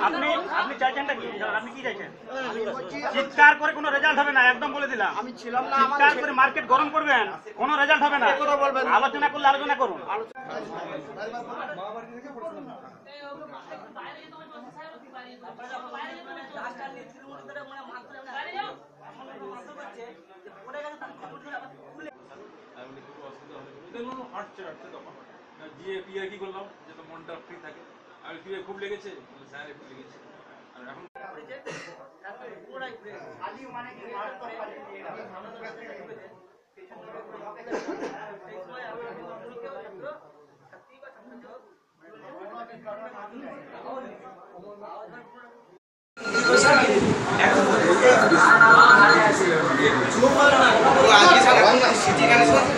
আপনি আপনি চাইছেনটা কি? আপনি কি চাইছেন? চিৎকার করে কোনো রেজাল্ট হবে না একদম বলে দিলাম। আমি ছিলাম না চিৎকার করে মার্কেট গরম করবেন কোনো রেজাল্ট হবে না। আলোচনা করলে আলোচনা করুন। দেখলাম হাঁটছে হাঁটছে তখন গিয়ে পিয়ে কি করলাম? যে তো মনটা ফ্রি থাকে। আমি পিয়ে খুব লেগেছে? স্যার খুব লেগেছে। আর এখন আচ্ছা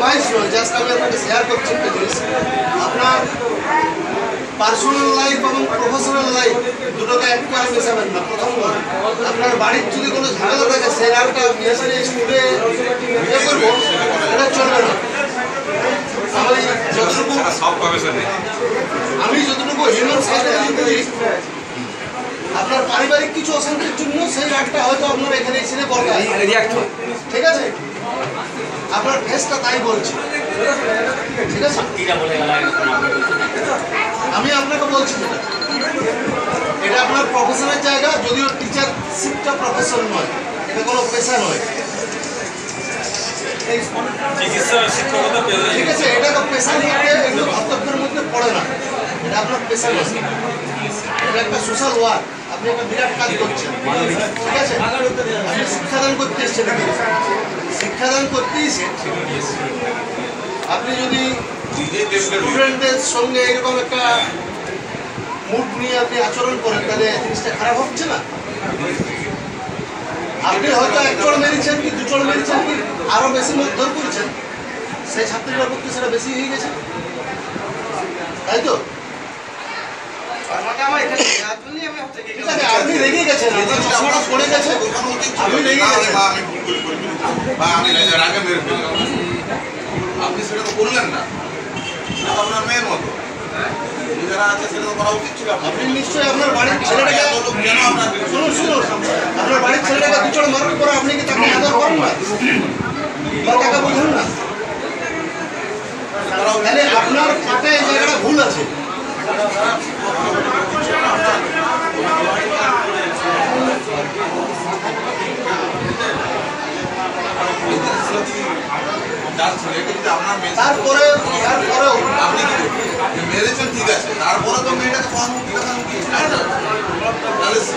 অ্যাডভাইস নয় জাস্ট আমি আপনাকে শেয়ার করছি একটা জিনিস আপনার পার্সোনাল লাইফ এবং প্রফেশনাল লাইফ দুটোকে এক করে মেশাবেন না। প্রথম আপনার বাড়ির যদি কোনো ঝামেলা থাকে সেই রাগটা এসে স্কুলে ইয়ে করব এটা চলবে না। আমি যতটুকু আমি যতটুকু হিউম্যান সাইকোলজি করি আপনার পারিবারিক কিছু অশান্তির জন্য সেই রাগটা হয়তো আপনার এখানে এসে বলবে ঠিক আছে? আপনার ফেসটা তাই বলছি। ঠিক আছে? আমি আপনাকে বলছি যেটা। এটা আপনার প্রফেশনের জায়গা যদিও টিচারশিপটা প্রফেশন নয়। এটা কোনো পেশা নয়। ঠিক আছে এটা তো পেশার মধ্যে এগুলো কর্তব্যের মধ্যে পড়ে না। এটা আপনার পেশা নয়। এটা একটা সোশ্যাল ওয়ার্ক আপনি একটা বিরাট কাজ করছেন। ঠিক আছে? আপনি শিক্ষাদান করতে এসছেন। শিক্ষাদান করতে এসেছেন আপনি যদি স্টুডেন্টদের সঙ্গে এরকম একটা মুড নিয়ে আপনি আচরণ করেন, তাহলে জিনিসটা খারাপ হচ্ছে না? আপনি হয়তো এক চড় মেরেছেন কি, দু চড় মেরেছেন কি, আরও বেশি মারধর করেছেন। সেই ছাত্রীর পক্ষে সেটা বেশি হয়ে গেছে। তাই তো? আপনি আপনার পড়ে গেছে আপনি সেটা তো করলেন না আপনার মেয়ের মতো আপনার বাড়ির জায়গাটা ভুল আছে যার ছেলেকে যদি আপনার মেয়ে তারপরে তারপরেও আপনি কি করবেন? মেরেছেন ঠিক আছে তারপরে তো মেয়েটাকে সহানুভূতি দেখানো কি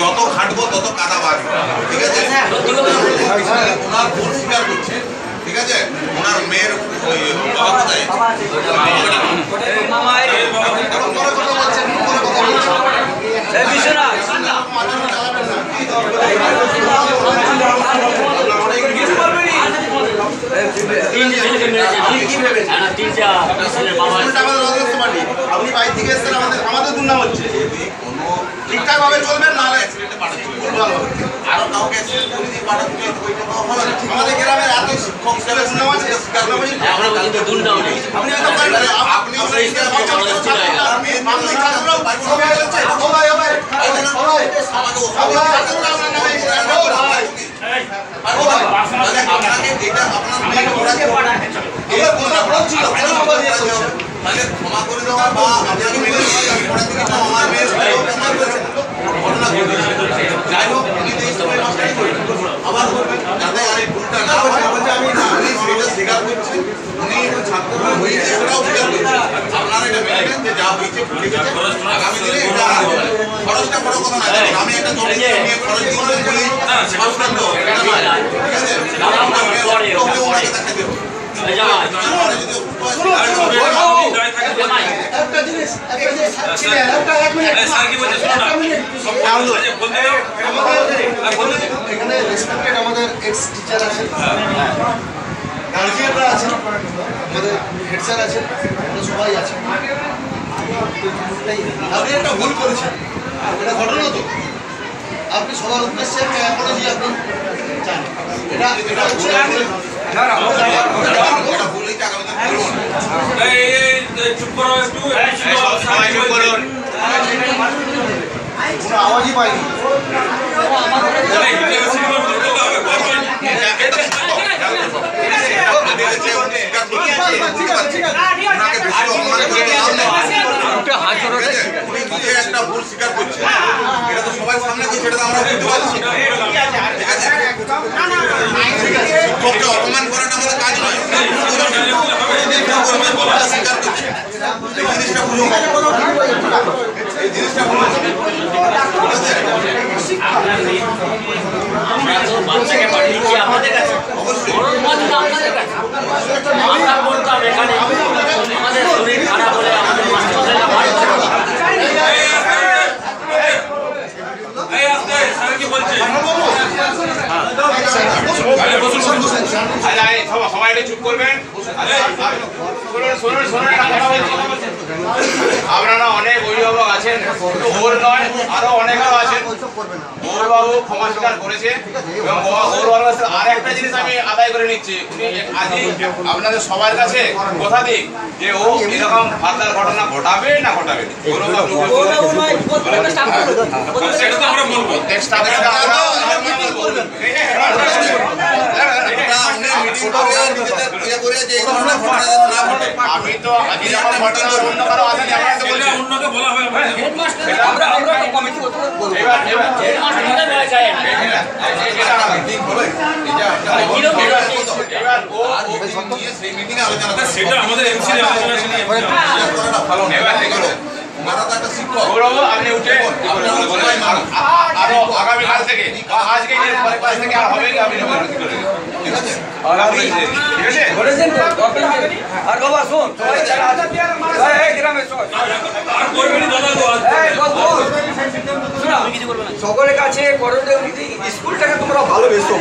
যত খাটবো তত কাদা বাড়বে ঠিক আছে ওনার ভুল স্বীকার করছে ঠিক আছে ওনার মেয়ের বাবা কথা আপনি বাইরে থেকে এসেছেন আমাদের আমাদের দুর্নাম হচ্ছে ঠিকঠাক ভাবে চলবেন নাহলে আরও কাউকে আমাদের গ্রামের এত শিক্ষক হিসেবে আছে? আপনি যাই হোক উনি তো এই সময় মাস্টারি করবেন। আবার করবেন যাতে আর এই ভুলটা না হয় আমি আমি সেটা স্বীকার করছি উনি ছাত্ররা হয়েছে এটাও স্বীকার করছি আপনারা এটা মেনে নেন আমাদের এখানে রেসপেক্টেড আমাদের এক্স টিচার আছেন হেড স্যার আছেন সবাই আছেন আপনি একটা ভুল করেছেন। এটা ঘটনা তো। আপনি সবার উদ্দেশ্যে একটা অ্যাপোলজি আপনি চান। এটা এটা হচ্ছে এটা ভুল হয়েছে আগামী দিনে করব না চুপ করো একটু সবাই চুপ করুন কোনো আওয়াজই পাইনি ঠিক আছে ঠিক আছে ওনাকে বেশি অপমান করে লাভ নেই। ঠিক আছে? উনি নিজে একটা ভুল স্বীকার সবার সামনে তো আমরা অপমান করাটা আমাদের কাজ করছে আমরা তো বাচ্চাকে পাঠিয়েছি আমাদের কাছে অবশ্যই বড় মাছ তো আপনাদের কাছে আমরা বলতাম এখানে আমাদের শরীর খারাপ হলে আমাদের মাস্টাররা বাড়ি স্যার কি বলছে আরে একটু চুপ করবেন আপনারা অনেক অভিভাবক আছেন ওর নয় আরও অনেক আরও আছেন গৌরবাবু ক্ষমা স্বীকার করেছে এবং কাছে আর একটা জিনিস আমি আদায় করে নিচ্ছি উনি আজই আপনাদের সবার কাছে কথা দিক যে ও এরকম ফাদার ঘটনা ঘটাবে না ঘটাবে না। সেটা তো আমরা বলব বলছি সেটা অন্যকে বলা হবে না। এবার এবার মাস্টাররা বেড়ে যায় না মিটিং হবে এটা কীরকম এবার আলোচনা সেটা আমাদের এমসির আলোচনা শেয়ার ভালো এবার তো একটা শিক্ষক গৌরব আপনি উঠে আরও থেকে আজকে থেকে আর হবে কি আপনি? ঠিক আছে। ঠিক আছে। আর বাবু, শোনো, সকলের কাছে করণীয় স্কুলটাকে তোমরা ভালোবেসো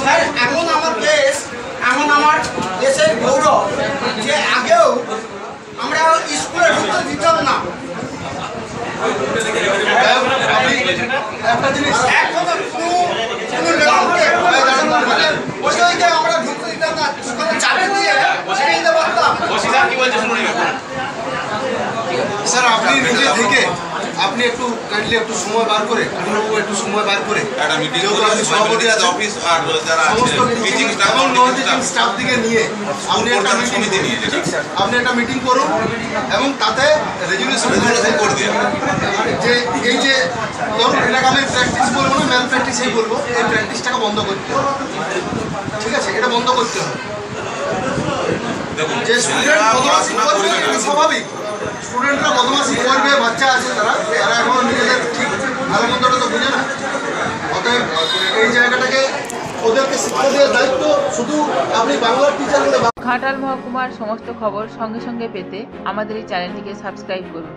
স্যার এখন আমার দেশ এখন আমার দেশের গৌরব যে আগেও আমরা স্কুলে ঢুকতে দিতাম না একটা জিনিস এখন আমরা ঢুকতে দিতাম না চাপে দিয়ে বসে দিতে পারতাম কি বলছে শুনুন স্যার আপনি নিজে থেকে আপনি একটু কাইন্ডলি একটু সময় বার করে অভিভাবক একটু সময় বার করে। একটা মিটিং আপনি সভাপতি অফিস আর যারা সমস্ত স্টাফ এবং নন স্টাফ দিকে নিয়ে আপনি একটা মিটিং নিয়ে আপনি একটা মিটিং করুন এবং তাতে রেজুলেশন রেজুলেশন করে দিয়ে। যে এই যে ধরুন এটাকে আমি প্র্যাকটিস বলব না ম্যাল প্র্যাকটিসই বলব এই প্র্যাকটিসটাকে বন্ধ করতে হবে। ঠিক আছে? এটা বন্ধ করতে হবে। দেখুন যে স্টুডেন্ট স্বাভাবিক। স্টুডেন্টরা বদমাসি করবে বাচ্চা আছে তারা তারা এখন নিজেদের ঠিক ভালো মন্দটা তো বুঝে না। অতএব এই জায়গাটাকে ওদেরকে শিক্ষা দেওয়ার দায়িত্ব শুধু আপনি বাংলার টিচার হলে ঘাটাল মহকুমার সমস্ত খবর সঙ্গে সঙ্গে পেতে আমাদের এই চ্যানেলটিকে সাবস্ক্রাইব করুন।